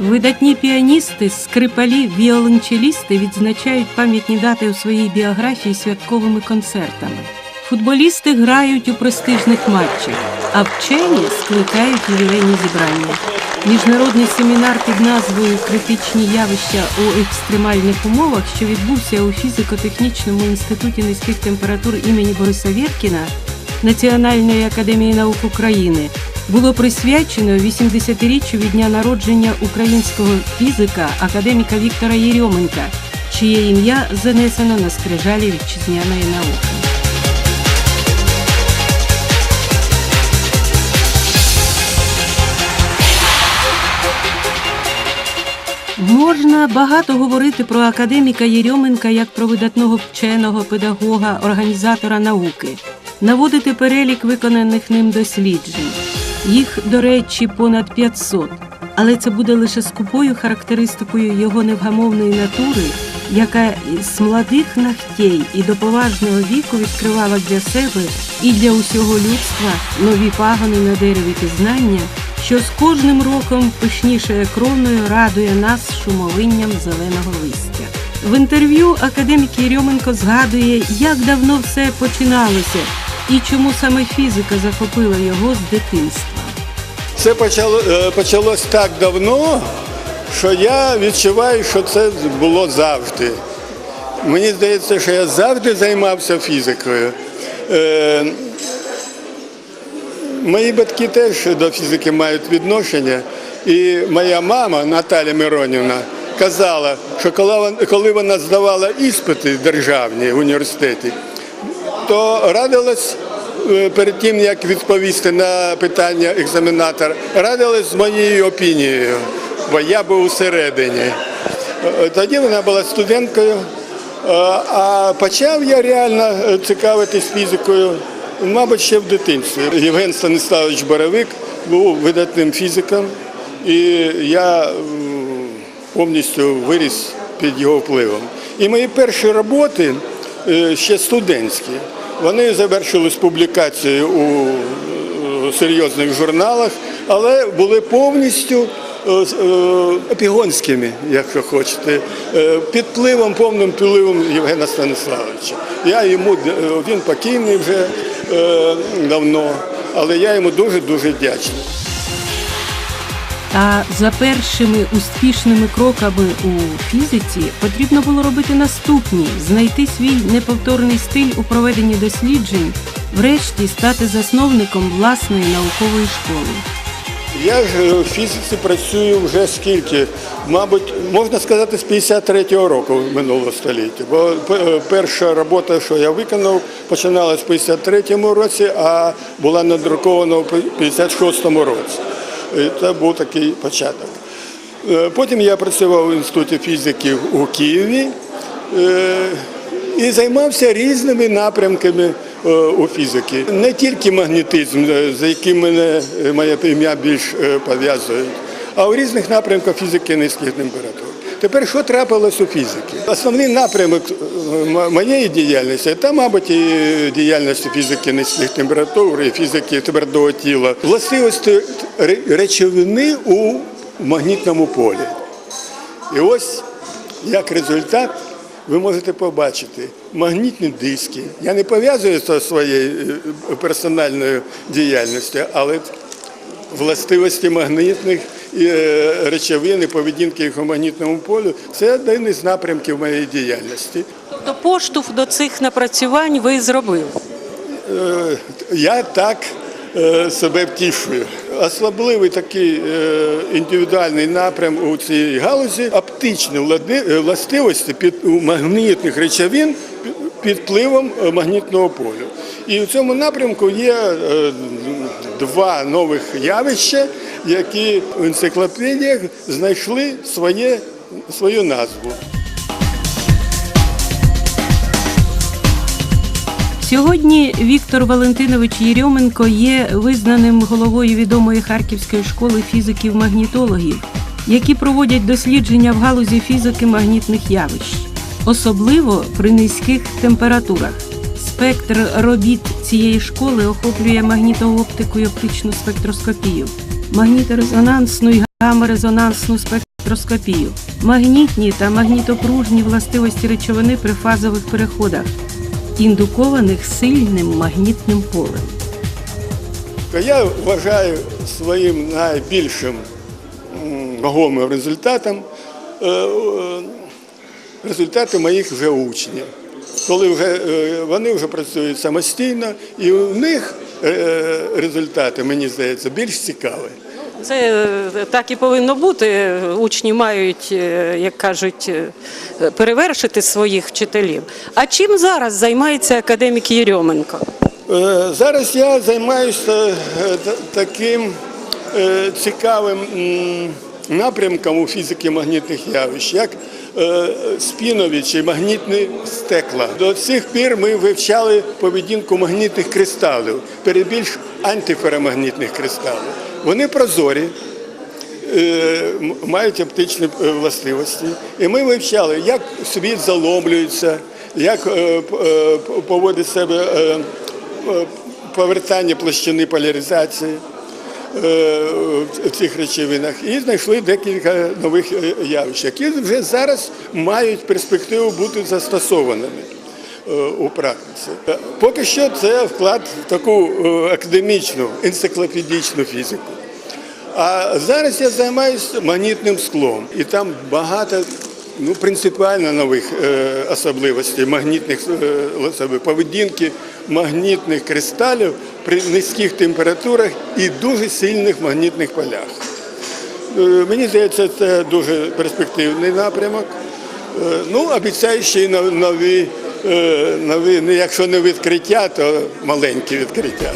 Видатні піаністи, скрипалі, віолончелісти відзначають пам'ятні дати у своїй біографії святковими концертами. Футболісти грають у престижних матчах, а вчені скликають ювілейні зібрання. Міжнародний семінар під назвою Критичні явища у екстремальних умовах, що відбувся у фізико-технічному інституті низьких температур імені Бориса Вєркіна Національної академії наук України, було присвячено 80-річчю від дня народження українського фізика академіка Віктора Єрьоменка, чиє ім'я занесено на скрижалі вітчизняної науки. Можна багато говорити про академіка Єрьоменка як про видатного вченого, педагога, організатора науки, наводити перелік виконаних ним досліджень. Їх, до речі, понад 500. Але це буде лише скупою характеристикою його невгамовної натури, яка з молодих нахтей і до поважного віку відкривала для себе і для усього людства нові пагони на дереві пізнання, що з кожним роком пишнішою кровною радує нас шумовинням зеленого листя. В інтерв'ю академік Єрьоменко згадує, як давно все починалося і чому саме фізика захопила його з дитинства. Це почало, е, почалось так давно, що я відчуваю, що це було завжди. Мені здається, що я завжди займався фізикою. Е, мої батьки теж до фізики мають відношення. І моя мама Наталя Миронівна казала, що коли вона, здавала іспити державні в університеті, то радилась е, перед тим, як відповісти на питання екзаменатора, радилась з моєю опінією, бо я був усередині. Е, Тоді вона була студенткою, е, а почав я реально цікавитись фізикою, мабуть, ще в дитинстві. Євген Станіславович Боровик був видатним фізиком, і я повністю виріс під його впливом. І мої перші роботи ще студентські. Вони завершились публікацією у е, серйозних журналах, але були повністю опігонськими, з- е, якщо хочете, е, під пливом, повним впливом Євгена Станіславовича. Я йому, е, він покійний вже е, давно, але я йому дуже-дуже вдячний. Та за першими успішними кроками у фізиці потрібно було робити наступні: знайти свій неповторний стиль у проведенні досліджень, врешті стати засновником власної наукової школи. Я ж в фізиці працюю вже скільки, мабуть, можна сказати, з 53-го року минулого століття. Бо е, перша робота, що я виконав, починалась в 53-му році, а була надрукована в 56-му році. І Це був такий початок. Е, Потім я працював в інституті фізики у Києві е, і займався різними напрямками е, у фізики. Не тільки магнетизм, е, за яким мене е, моє ім'я більш е, пов'язує, а у різних напрямках фізики низьких температур. Тепер що трапилось у фізики? Основний напрямок е, моєї діяльності, та, мабуть, і діяльності фізики низьких температур, і фізики твердого тіла, властивості ре- речовини у магнітному полі. І ось як результат ви можете побачити магнітні диски. Я не пов'язую це зі своєю е, персональною діяльністю, але властивості магнітних е, речовин і поведінки їх у магнітному полі це один із напрямків моєї діяльності. Тобто поштовх до цих напрацювань ви зробили. Е, Я так е, себе втішую. Особливий такий індивідуальний напрям у цій галузі оптичні властивості під у магнітних речовин під- впливом магнітного полю. І в цьому напрямку є два нових явища, які в енциклопедіях знайшли своє, свою назву. Сьогодні Віктор Валентинович Єрьоменко є визнаним головою відомої Харківської школи фізиків-магнітологів, які проводять дослідження в галузі фізики магнітних явищ, особливо при низьких температурах. Спектр робіт цієї школи охоплює магнітооптику і оптичну спектроскопію, магніторезонансну і гамма-резонансну спектроскопію, магнітні та магнітопружні властивості речовини при фазових переходах, індукованих сильним магнітним полем. Я вважаю своїм найбільшим вагомим результатом е, е, результати моїх вже учнів. Коли вже е, вони вже працюють самостійно, і у них результати, мені здається, більш цікаві. Це е, так і повинно бути. Учні мають, е, як кажуть, е, перевершити своїх вчителів. А чим зараз займається академік Єрьоменко? Е, Зараз я займаюся е, таким е, цікавим напрямком у фізики магнітних явищ, як е, спінові чи магнітні стекла. До цих пір ми вивчали поведінку магнітних кристалів, перебільш антиферомагнітних кристалів. Вони прозорі, е, мають оптичні е, властивості. І ми вивчали, як світ заломлюється, як е, е, поводить себе е, е, повертання площини поляризації е, в цих речовинах. І знайшли декілька нових е, явищ, які вже зараз мають перспективу бути застосованими е, у практиці. Е, Поки що це вклад в таку е, академічну, енциклопедичну фізику. А зараз я займаюся магнітним склом, і там багато ну, принципіально нових е, особливостей магнітних е, поведінки магнітних кристалів при низьких температурах і дуже сильних магнітних полях. Е, Мені здається, це дуже перспективний напрямок. Ну, обіцяю ще й нов- нові, нові, ну, якщо не відкриття, то маленькі відкриття.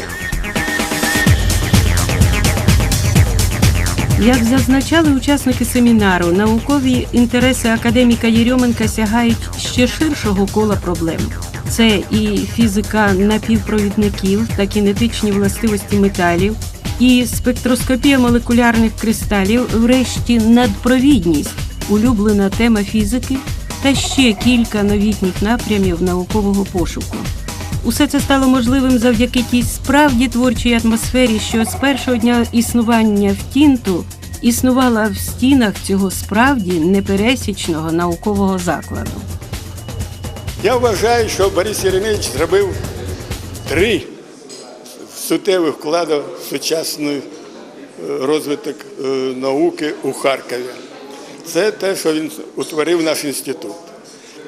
Як зазначали учасники семінару, наукові інтереси академіка Єрьоменка сягають ще ширшого кола проблем. Це і фізика напівпровідників та кінетичні властивості металів, і спектроскопія молекулярних кристалів, врешті надпровідність, улюблена тема фізики, та ще кілька новітніх напрямів наукового пошуку. Усе це стало можливим завдяки тій справді творчій атмосфері, що з першого дня існування втінту існувала в стінах цього справді непересічного наукового закладу. Я вважаю, що Борис Єремійович зробив три суттєві вклади в сучасний е, розвиток е, науки у Харкові. Це те, що він утворив наш інститут.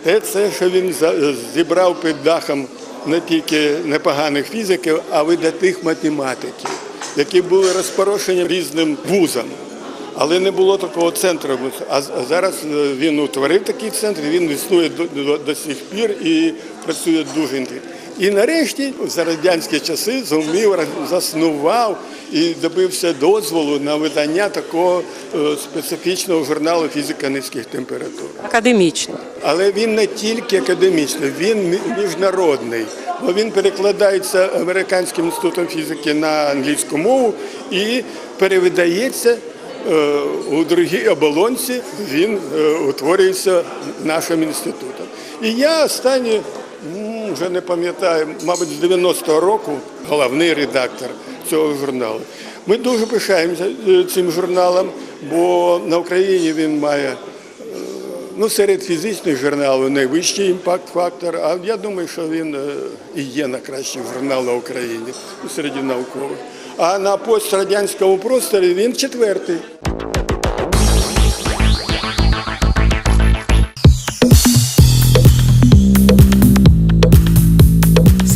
Те, це, що він за- зібрав під дахом не тільки непоганих фізиків, а видатних математиків, які були розпорошені різним вузам. Але не було такого центру. А зараз е, він утворив такий центр, він існує до, до, сих пір і працює дуже інтенсивно. І нарешті за радянські часи зумів заснував і добився дозволу на видання такого е, специфічного журналу Фізика низьких температур. Академічно. Але він не тільки академічний, він міжнародний. Бо він перекладається американським інститутом фізики на англійську мову і перевидається е, у другій оболонці. Він е, утворюється нашим інститутом. І я останні, вже не пам'ятаю, мабуть, з 90-го року головний редактор цього журналу. Ми дуже пишаємося е, цим журналом, бо на Україні він має Ну, серед фізичних журналів найвищий імпакт-фактор, а я думаю, що він е, і є найкращий журнал на Україні серед наукових. А на пострадянському просторі він четвертий.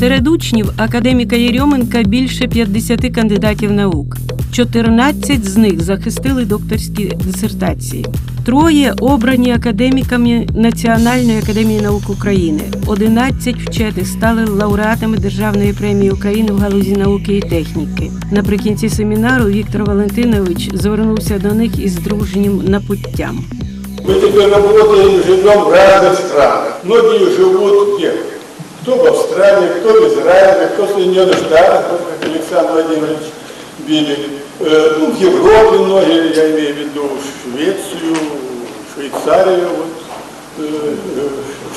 Серед учнів академіка Єрьоменка більше 50 кандидатів наук. 14 з них захистили докторські дисертації. Троє обрані академіками Національної академії наук України. 11 вчених стали лауреатами Державної премії України в галузі науки і техніки. Наприкінці семінару Віктор Валентинович звернувся до них із дружнім напуттям. Мы теперь работаем и живем в разных странах. Многие живут где? Кто в Австралии, кто в Израиле, кто в Соединенных Штатах, как Александр Владимирович Билли. Э, Ну, в Европе многие, я имею в виду Швецию, Швейцарию. Вот, э, э,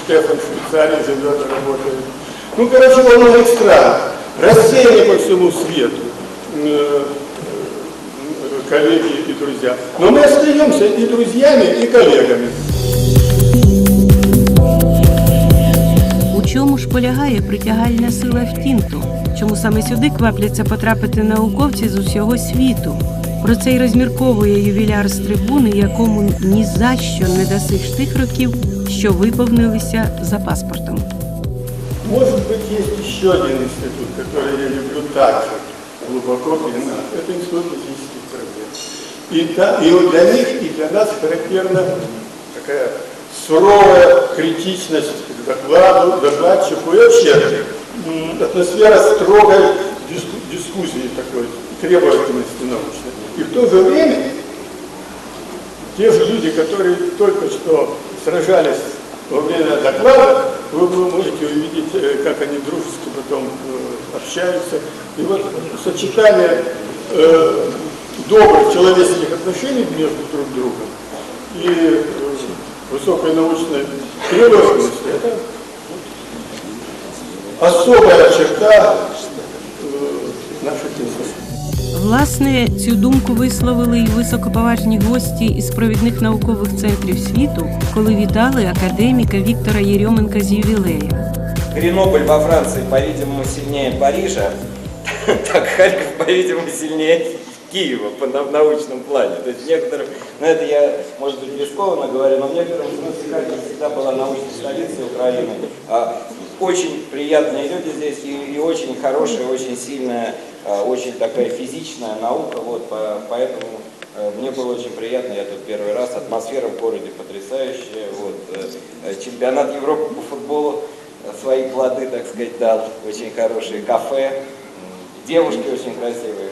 Штефан в Швейцарии живет и работает. Ну, короче, во многих странах. Рассеяны по всему свету. Э, коллеги и друзья. Но мы остаемся и друзьями, и коллегами. чому ж полягає притягальна сила втінту? Чому саме сюди квапляться потрапити науковці з усього світу? Про це й розмірковує ювіляр з трибуни, якому ні за що не дасиш тих років, що виповнилися за паспортом. Может быть, есть еще один институт, который я люблю также глубоко признать. Это институт физических проблем. И, та- и вот для них, и для нас характерна такая Суровая критичность к докладу, докладчику и вообще атмосфера строгой диску- дискуссии такой, требовательности научной. И в то же время те же люди, которые только что сражались во время доклада, вы, можете увидеть, э, как они дружески потом э, общаются. И вот сочетание э, добрых человеческих отношений между друг другом и высокой научной требовательности, это особая черта э, наших институтов. Власне, цю думку висловили й високоповажні гості із провідних наукових центрів світу, коли вітали академіка Віктора Єрьоменка з ювілеєм. Гренобль во Франции, по-видимому, сильнее Парижа, так Харьков, по-видимому, сильнее Киева по, на- в научном плане. То есть некоторым, ну это я, может быть, рискованно говорю, но в некотором смысле Харьков всегда была научной столицей Украины. А, очень приятные люди здесь и, и очень хорошая, очень сильная, а, очень такая физичная наука. Вот, по- поэтому э, мне было очень приятно, я тут первый раз, атмосфера в городе потрясающая. Вот, э, э, чемпионат Европы по футболу свои плоды, так сказать, дал. Очень хорошие кафе. Девушки очень красивые.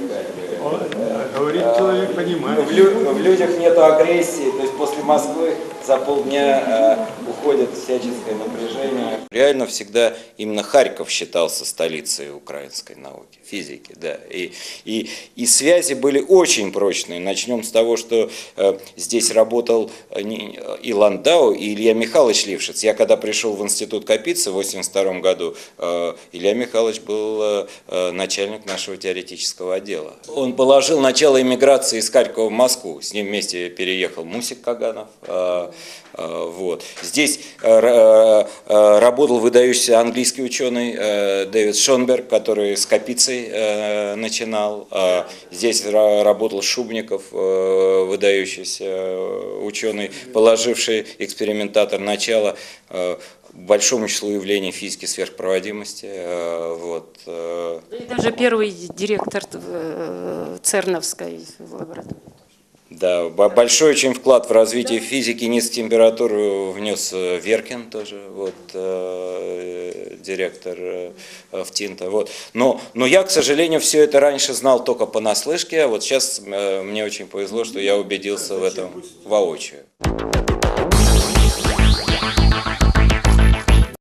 В Говорит человек, понимает. В, лю- в людях нету агрессии, то есть после Москвы за полдня э, уходит всяческое напряжение. Реально всегда именно Харьков считался столицей украинской науки, физики, да. И, и, и связи были очень прочные. Начнем с того, что э, здесь работал э, не- и Ландау, и Илья Михайлович Лившиц. Я когда пришел в институт Капицы в 1982 году, э, Илья Михайлович был э, э, начальник нашего теоретического отдела. Он положил начало иммиграции из Харькова в Москву. С ним вместе переехал Мусик Каганов. э, э, Вот. Здесь э, э, работал выдающийся английский ученый э, Дэвид Шонберг, который с Капицей э, начинал. Здесь ра- работал Шубников, э, выдающийся э, ученый, положивший экспериментатор начала э, большому числу явлений физики сверхпроводимости. э, Вот. э, И даже первый директор э, Церновской лаборатории. Да, бо- большой очень вклад в развитие физики низкой температуры внес э, Веркин тоже, вот, э, директор э, в Тинта. Вот. Но, но я, к сожалению, все это раньше знал только понаслышке, а вот сейчас э, мне очень повезло, что я убедился в этом воочию.